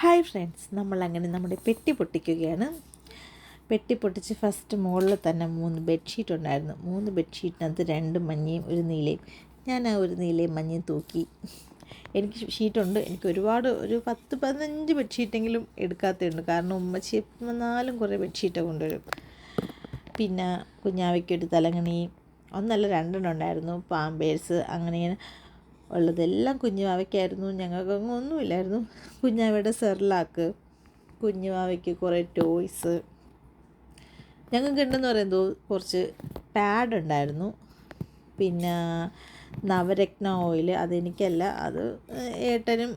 Hi friends നമ്മൾ അങ്ങനെ നമ്മുടെ പെട്ടി പൊട്ടിക്കുകയാണ്. പെട്ടി പൊട്ടിച്ച് ഫസ്റ്റ് മുകളിൽ തന്നെ മൂന്ന് ബെഡ്ഷീറ്റ് ഉണ്ടായിരുന്നു. മൂന്ന് ബെഡ്ഷീറ്റിനകത്ത് രണ്ട് മഞ്ഞയും ഒരു നീലയും. ഞാൻ ആ ഒരു നീലയും മഞ്ഞയും തൂക്കി. എനിക്ക് ഷീറ്റുണ്ട് എനിക്ക് ഒരുപാട് ഒരു പത്ത് പതിനഞ്ച് ബെഡ്ഷീറ്റെങ്കിലും എടുക്കാത്തതുണ്ട്. കാരണം ഉമ്മച്ചി എപ്പം വന്നാലും കുറേ ബെഡ്ഷീറ്റ് കൊണ്ടുവരും. പിന്നെ കുഞ്ഞാവയ്ക്കൊരു തലങ്ങണി ഒന്നല്ല രണ്ടെണ്ണം ഉണ്ടായിരുന്നു. പാമ്പേഴ്സ് അങ്ങനെ ഉള്ളതെല്ലാം കുഞ്ഞുവാവയ്ക്കായിരുന്നു ഞങ്ങൾക്കൊന്നും ഒന്നുമില്ലായിരുന്നു. കുഞ്ഞാവയുടെ സെർലാക്ക് കുഞ്ഞുവാവയ്ക്ക് കുറേ ടോയ്സ്. ഞങ്ങൾക്ക് ഉണ്ടെന്ന് പറയുമ്പോൾ കുറച്ച് പാഡ് ഉണ്ടായിരുന്നു. പിന്നെ നവരത്ന ഓയിൽ അതെനിക്കല്ല. അത് ഏട്ടനും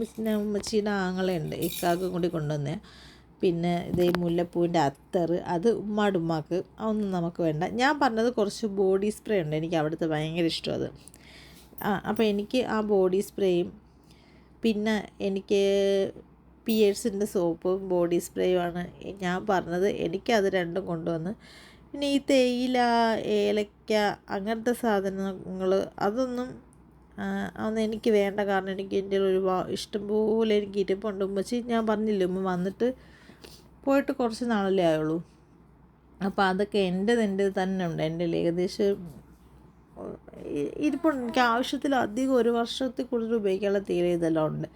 പിന്നെ ഉമ്മച്ചീന്റെ ആങ്ങളുണ്ട് ഇക്കാക്കും കൂടി കൊണ്ടുവന്നേ. പിന്നെ ഇതേ മുല്ലപ്പൂവിന്റെ അത്തർ അത് ഉമ്മാടുമ്മാക്ക് അതൊന്നും നമുക്ക് വേണ്ട. ഞാൻ പറഞ്ഞത് കുറച്ച് ബോഡി സ്പ്രേ ഉണ്ട്. എനിക്ക് അവിടുത്തെ ഭയങ്കര ഇഷ്ടം അത്. അപ്പോൾ എനിക്ക് ആ ബോഡി സ്പ്രേയും പിന്നെ എനിക്ക് പിയേഴ്സിന്റെ സോപ്പും ബോഡി സ്പ്രേയുമാണ് ഞാൻ പറഞ്ഞത്. എനിക്കത് രണ്ടും കൊണ്ടുവന്ന്. പിന്നെ ഈ തേയില ഏലക്ക അങ്ങനത്തെ സാധനങ്ങൾ അതൊന്നും അതൊന്നും എനിക്ക് വേണ്ട. കാരണം എനിക്ക് എന്റെ ഒരു ഇഷ്ടംപോലെ എനിക്ക് ഇരിപ്പുണ്ട്. ഉമ്മച്ചി ഞാൻ പറഞ്ഞില്ല ഉമ്മ വന്നിട്ട് പോയിട്ട് കുറച്ച് നാളല്ലേ ആയുള്ളൂ. അപ്പോൾ അതൊക്കെ എന്റെ എന്റെത് തന്നെ ഉണ്ട് എന്റെ ഏകദേശം ഇരിപ്പുണ്ട് എനിക്ക് ആവശ്യത്തിലധികം ഒരു വർഷത്തിൽ കൂടുതൽ ഉപയോഗിക്കാനുള്ള തീരെ ഇതെല്ലാം ഉണ്ട്.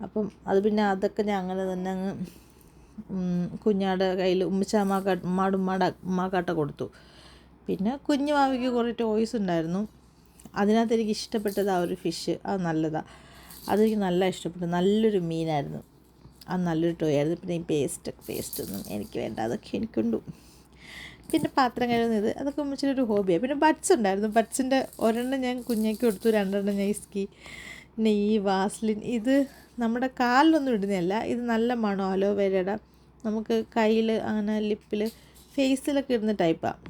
അപ്പം അത് പിന്നെ അതൊക്കെ ഞാൻ അങ്ങനെ തന്നെ അങ്ങ് കുഞ്ഞാടെ കയ്യിൽ ഉമ്മാട് ഉമ്മാടെ ഉമ്മാക്കാട്ട കൊടുത്തു. പിന്നെ കുഞ്ഞു മാവിക്ക് കുറേ ടോയ്സ് ഉണ്ടായിരുന്നു. അതിനകത്ത് എനിക്ക് ഇഷ്ടപ്പെട്ടത് ആ ഒരു ഫിഷ് അത് നല്ലതാണ് അതെനിക്ക് നല്ല ഇഷ്ടപ്പെട്ടു. നല്ലൊരു മീനായിരുന്നു. അത് നല്ലൊരു ടോയ് ആയിരുന്നു. പിന്നെ ഈ പേസ്റ്റ് പേസ്റ്റൊന്നും എനിക്ക് വേണ്ട. അതൊക്കെ എനിക്കുണ്ടു പിന്നെ പാത്രം കഴുകുന്നത് അതൊക്കെ ഉമ്മച്ചിന്റെ ഒരു ഹോബിയാണ് പിന്നെ ബഡ്സ് ഉണ്ടായിരുന്നു. ബഡ്സിന്റെ ഒരെണ്ണം ഞാൻ കുഞ്ഞേക്ക് കൊടുത്തു രണ്ടെണ്ണം ഞാൻ ഇസ്കി പിന്നെ ഈ വാസ്ലിൻ. ഇത് നമ്മുടെ കാലിലൊന്നും ഇടുന്നതല്ല. ഇത് നല്ല മണം? അലോവേരയുടെ നമുക്ക് കയ്യിൽ അങ്ങനെ ലിപ്പിൽ ഫേസിലൊക്കെ ഇടുന്ന ടൈപ്പാണ്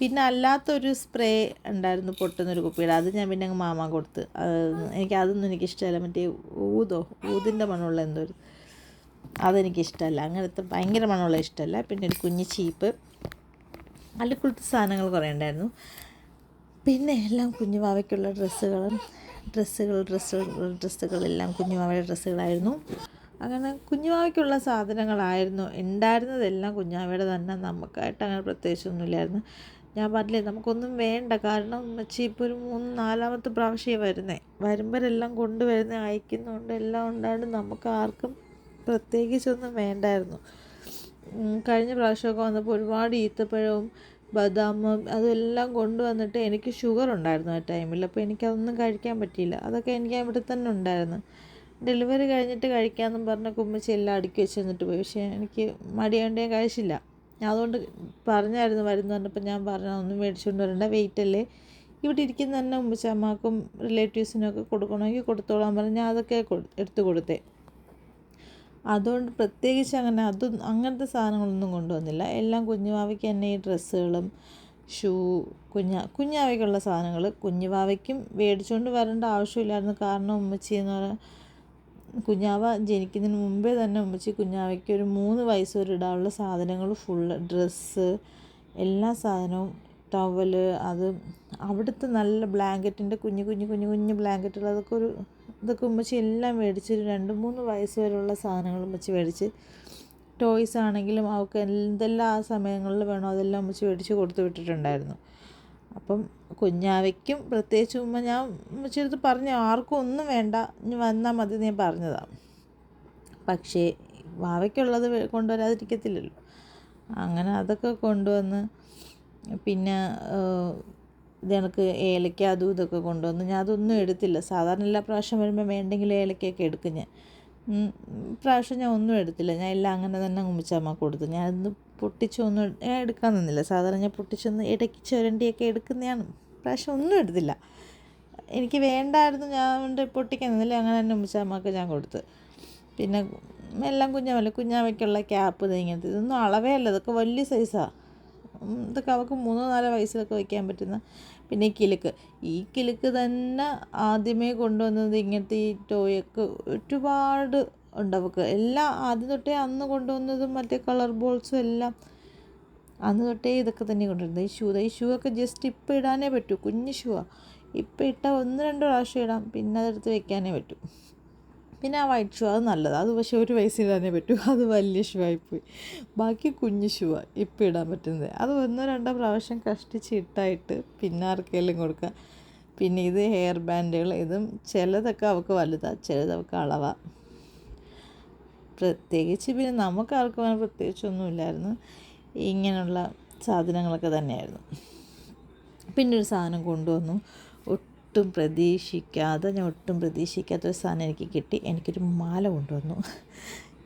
പിന്നെ അല്ലാത്തൊരു സ്പ്രേ ഉണ്ടായിരുന്നു പൊട്ടുന്നൊരു കുപ്പിയുടെ. അത് ഞാൻ പിന്നെ അങ്ങ് മാമ കൊടുത്ത്. എനിക്ക് അതൊന്നും എനിക്ക് ഇഷ്ടമല്ല മറ്റേ ഊതോ? ഊതിന്റെ മണമുള്ള എന്തോ ഒരു അതെനിക്കിഷ്ടമല്ല. അങ്ങനത്തെ ഭയങ്കര മണമുള്ള ഇഷ്ടമല്ല. പിന്നെ ഒരു കുഞ്ഞ് ചീപ്പ്. അല്ലിക്കുളത്തെ സാധനങ്ങൾ കുറേ ഉണ്ടായിരുന്നു പിന്നെ എല്ലാം കുഞ്ഞുവാവയ്ക്കുള്ള ഡ്രസ്സുകളും ഡ്രസ്സുകൾ ഡ്രസ്സുകൾ ഡ്രസ്സുകളെല്ലാം കുഞ്ഞുവാവയുടെ ഡ്രസ്സുകളായിരുന്നു. അങ്ങനെ കുഞ്ഞുവാവയ്ക്കുള്ള സാധനങ്ങളായിരുന്നു. ഉണ്ടായിരുന്നതെല്ലാം കുഞ്ഞാവയുടെ തന്നെ. നമുക്കായിട്ട് അങ്ങനെ പ്രത്യേകിച്ചൊന്നുമില്ലായിരുന്നു. ഞാൻ പറഞ്ഞില്ലേ നമുക്കൊന്നും വേണ്ട. കാരണം ഉമ്മച്ചി ഇപ്പോൾ ഒരു മൂന്ന് നാലാമത്തെ പ്രാവശ്യം വരുന്നേ. വരുമ്പോഴെല്ലാം കൊണ്ടുവരുന്ന അയക്കുന്നുണ്ട് എല്ലാം ഉണ്ടായിട്ട് നമുക്ക് ആർക്കും പ്രത്യേകിച്ചൊന്നും വേണ്ടായിരുന്നു. കഴിഞ്ഞ പ്രാവശ്യമൊക്കെ വന്നപ്പോൾ ഒരുപാട് ഈത്തപ്പഴവും ബദാമും അതെല്ലാം കൊണ്ടുവന്നിട്ട് എനിക്ക് ഷുഗർ ഉണ്ടായിരുന്നു ആ ടൈമിൽ അപ്പോൾ എനിക്കതൊന്നും കഴിക്കാൻ പറ്റിയില്ല. അതൊക്കെ എനിക്ക് അവിടെ തന്നെ ഉണ്ടായിരുന്നു. ഡെലിവറി കഴിഞ്ഞിട്ട് കഴിക്കാമെന്നും പറഞ്ഞ കുമ്മിച്ച് എല്ലാം അടുക്കി വെച്ച് തന്നിട്ട് പോയി. പക്ഷേ എനിക്ക് മടിയോണ്ട് ഞാൻ കഴിച്ചില്ല. അതുകൊണ്ട് പറഞ്ഞായിരുന്നു വരുന്നു പറഞ്ഞപ്പോൾ ഞാൻ പറഞ്ഞു ഒന്നും മേടിച്ചുകൊണ്ട് വരണ്ട വെയിറ്റ് അല്ലേ? ഇവിടെ ഇരിക്കുന്ന തന്നെ ഉമ്മച്ചമ്മക്കും റിലേറ്റീവ്സിനൊക്കെ കൊടുക്കണമെങ്കിൽ കൊടുത്തോളാൻ പറഞ്ഞ് ഞാൻ അതൊക്കെ എടുത്തു കൊടുത്തേ. അതുകൊണ്ട് പ്രത്യേകിച്ച് അങ്ങനെ അതും അങ്ങനത്തെ സാധനങ്ങളൊന്നും കൊണ്ടുവന്നില്ല. എല്ലാം കുഞ്ഞുവാവയ്ക്ക് തന്നെ ഈ ഡ്രസ്സുകളും ഷൂ കുഞ്ഞ കുഞ്ഞാവയ്ക്കുള്ള സാധനങ്ങൾ. കുഞ്ഞുവാവയ്ക്കും മേടിച്ചുകൊണ്ട് വരേണ്ട ആവശ്യമില്ലായിരുന്നു. കാരണം ഉമ്മച്ചി എന്ന് പറഞ്ഞാൽ കുഞ്ഞാവ ജനിക്കുന്നതിന് മുമ്പേ തന്നെ ഉമ്മച്ചി കുഞ്ഞാവയ്ക്ക് ഒരു മൂന്ന് വയസ്സ് വരെ ഇടാനുള്ള സാധനങ്ങൾ ഫുള്ള് ഡ്രസ്സ് എല്ലാ സാധനവും ടവൽ അത് അവിടുത്തെ നല്ല ബ്ലാങ്കറ്റിന്റെ കുഞ്ഞു കുഞ്ഞു കുഞ്ഞു കുഞ്ഞു ബ്ലാങ്കറ്റുകൾ അതൊക്കെ ഒരു ഇതൊക്കെ ഉമ്മച്ചി എല്ലാം മേടിച്ച് ഒരു രണ്ട് മൂന്ന് വയസ്സ് വരെയുള്ള സാധനങ്ങൾ ഉമ്മച്ചി മേടിച്ച് ടോയ്സ് ആണെങ്കിലും അവൾക്ക് എന്തെല്ലാം ആ സമയങ്ങളിൽ വേണോ അതെല്ലാം ഉമ്മച്ചി മേടിച്ച് കൊടുത്തു വിട്ടിട്ടുണ്ടായിരുന്നു. അപ്പം കുഞ്ഞാവയ്ക്കും പ്രത്യേകിച്ച് ഉമ്മ ഞാൻ ഉമ്മച്ചി അടുത്ത് പറഞ്ഞു ആർക്കും ഒന്നും വേണ്ട ഇനി വന്നാൽ മതി ഞാൻ പറഞ്ഞതാണ് പക്ഷേ വാവയ്ക്കുള്ളത് കൊണ്ടുവരാതിരിക്കത്തില്ലല്ലോ. അങ്ങനെ അതൊക്കെ കൊണ്ടുവന്ന് പിന്നെ ഇത് എനിക്ക് ഏലക്ക അതും ഇതൊക്കെ കൊണ്ടുവന്നു ഞാൻ അതൊന്നും എടുത്തില്ല. സാധാരണ എല്ലാ പ്രാവശ്യം വരുമ്പോൾ വേണ്ടെങ്കിൽ ഏലക്കയൊക്കെ എടുക്കും ഞാൻ. പ്രാവശ്യം ഞാൻ ഒന്നും എടുത്തില്ല. ഞാൻ എല്ലാം അങ്ങനെ തന്നെ ഉമ്മിച്ചമ്മ കൊടുത്തു. ഞാൻ ഇന്ന് പൊട്ടിച്ചൊന്നും ഞാൻ എടുക്കാൻ നിന്നില്ല. സാധാരണ ഞാൻ പൊട്ടിച്ചൊന്ന് ഇടയ്ക്ക് ചുരണ്ടിയൊക്കെ എടുക്കുന്നതാണ്. പ്രാവശ്യം ഒന്നും എടുത്തില്ല. എനിക്ക് വേണ്ടായിരുന്നു ഞാൻ പൊട്ടിക്കാൻ നിന്നില്ല. അങ്ങനെ തന്നെ ഉമ്മിച്ചമ്മക്ക് ഞാൻ കൊടുത്ത്. പിന്നെ എല്ലാം കുഞ്ഞാമല്ല കുഞ്ഞാമയ്ക്കുള്ള ക്യാപ്പ് ഇങ്ങനത്തെ. ഇതൊന്നും അളവേ അല്ല. ഇതൊക്കെ വലിയ സൈസാണ് ഇതൊക്കെ അവൾക്ക് മൂന്നോ നാലോ വയസ്സിലൊക്കെ വയ്ക്കാൻ പറ്റുന്ന പിന്നെ കിലുക്ക്. ഈ കിലുക്ക് തന്നെ ആദ്യമേ കൊണ്ടുവന്നത് ഇങ്ങനത്തെ ഈ ടോയൊക്കെ ഒരുപാട് ഉണ്ട് അവൾക്ക് എല്ലാം ആദ്യം തൊട്ടേ അന്ന് കൊണ്ടുവന്നതും മറ്റേ കളർ ബോൾസും എല്ലാം അന്ന് തൊട്ടേ ഇതൊക്കെ തന്നെ കൊണ്ടുവരുന്നത്. ഈ ഷൂ ഈ ഷൂ ഒക്കെ ജസ്റ്റ് ഇപ്പം ഇടാനേ പറ്റൂ കുഞ്ഞു ഷൂവാണ് ഇപ്പം ഇട്ട ഒന്ന് രണ്ട് പ്രാവശ്യം ഇടാം പിന്നെ അതെടുത്ത് വെക്കാനേ പറ്റൂ. പിന്നെ ആ വൈറ്റ് ഷൂ അത് നല്ലതാണ് അത് പക്ഷേ ഒരു വയസ്സിൽ തന്നെ പറ്റൂ. അത് വലിയ ഷൂ ആയിപ്പോയി. ബാക്കി കുഞ്ഞു ഷൂ ഇപ്പം ഇടാൻ പറ്റുന്നത്. അത് ഒന്നോ രണ്ടോ പ്രാവശ്യം കഷ്ടിച്ച് ഇട്ടായിട്ട് പിന്നെ ആർക്കെങ്കിലും കൊടുക്കുക പിന്നെ ഇത് ഹെയർ ബാൻഡുകൾ ഇതും ചിലതൊക്കെ അവൾക്ക് വലുതാണ് ചിലതൊക്കെ അളവാണ് പ്രത്യേകിച്ച് പിന്നെ നമുക്ക് ആർക്കും അങ്ങനെ പ്രത്യേകിച്ചൊന്നുമില്ലായിരുന്നു ഇങ്ങനെയുള്ള സാധനങ്ങളൊക്കെ തന്നെയായിരുന്നു. പിന്നെ ഒരു സാധനം കൊണ്ടുവന്നു. ഒട്ടും പ്രതീക്ഷിക്കാതെ ഞാൻ ഒട്ടും പ്രതീക്ഷിക്കാത്ത ഒരു സാധനം എനിക്ക് കിട്ടി. എനിക്കൊരു മാല കൊണ്ടുവന്നു.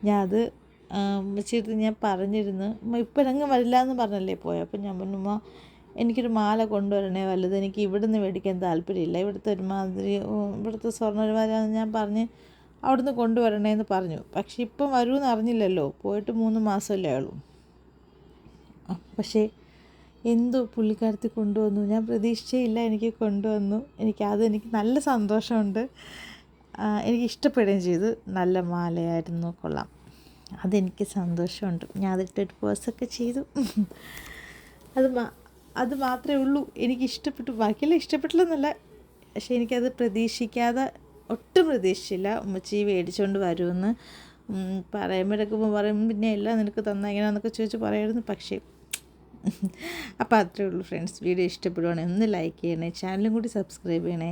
ഞാൻ അത് വെച്ചിട്ട് ഞാൻ പറഞ്ഞിരുന്നു. ഇപ്പം അങ്ങ് വരില്ല എന്ന് പറഞ്ഞല്ലേ പോയത് അപ്പം ഞാൻ പറഞ്ഞു എനിക്കൊരു മാല കൊണ്ടുവരണേ. വല്ലത് എനിക്ക് ഇവിടുന്ന് മേടിക്കാൻ താല്പര്യമില്ല. ഇവിടുത്തെ ഒരുമാതിരി ഇവിടുത്തെ സ്വർണ ഒരുമാതിരി ഞാൻ പറഞ്ഞ് അവിടുന്ന് കൊണ്ടുവരണേന്ന് പറഞ്ഞു. പക്ഷേ ഇപ്പം വരുമെന്ന് അറിഞ്ഞില്ലല്ലോ. പോയിട്ട് മൂന്ന് മാസമല്ലേ ആയുള്ളൂ. പക്ഷേ എന്തോ പുള്ളിക്കാരത്തി കൊണ്ടുവന്നു? ഞാൻ പ്രതീക്ഷിച്ചേയില്ല എനിക്ക് കൊണ്ടുവന്നു. എനിക്ക് അത് എനിക്ക് നല്ല സന്തോഷമുണ്ട്. എനിക്ക് ഇഷ്ടപ്പെടുകയും ചെയ്തു. നല്ല മാലയായിരുന്നു. കൊള്ളാം. അതെനിക്ക് സന്തോഷമുണ്ട്. ഞാൻ അതിട്ടൊരു പേഴ്സൊക്കെ ചെയ്തു. അത് അത് മാത്രമേ ഉള്ളൂ. എനിക്ക് ഇഷ്ടപ്പെട്ടു. ബാക്കിയെല്ലാം ഇഷ്ടപ്പെട്ടില്ലെന്നല്ല. പക്ഷേ എനിക്കത് പ്രതീക്ഷിക്കാതെ ഒട്ടും പ്രതീക്ഷിച്ചില്ല. ഉമ്മച്ചി മേടിച്ചുകൊണ്ട് വരുമെന്ന് പറയുമ്പോഴൊക്കെ പറയും പിന്നെ എല്ലാം നിനക്ക് തന്ന എങ്ങനെയാണെന്നൊക്കെ ചോദിച്ച് പറയായിരുന്നു പക്ഷേ അപ്പോൾ അത്രേ ഉള്ളൂ ഫ്രണ്ട്സ്. വീഡിയോ ഇഷ്ടപ്പെടുവാണെങ്കിൽ ഒന്ന് ലൈക്ക് ചെയ്യണേ ചാനലും കൂടി സബ്സ്ക്രൈബ് ചെയ്യണേ.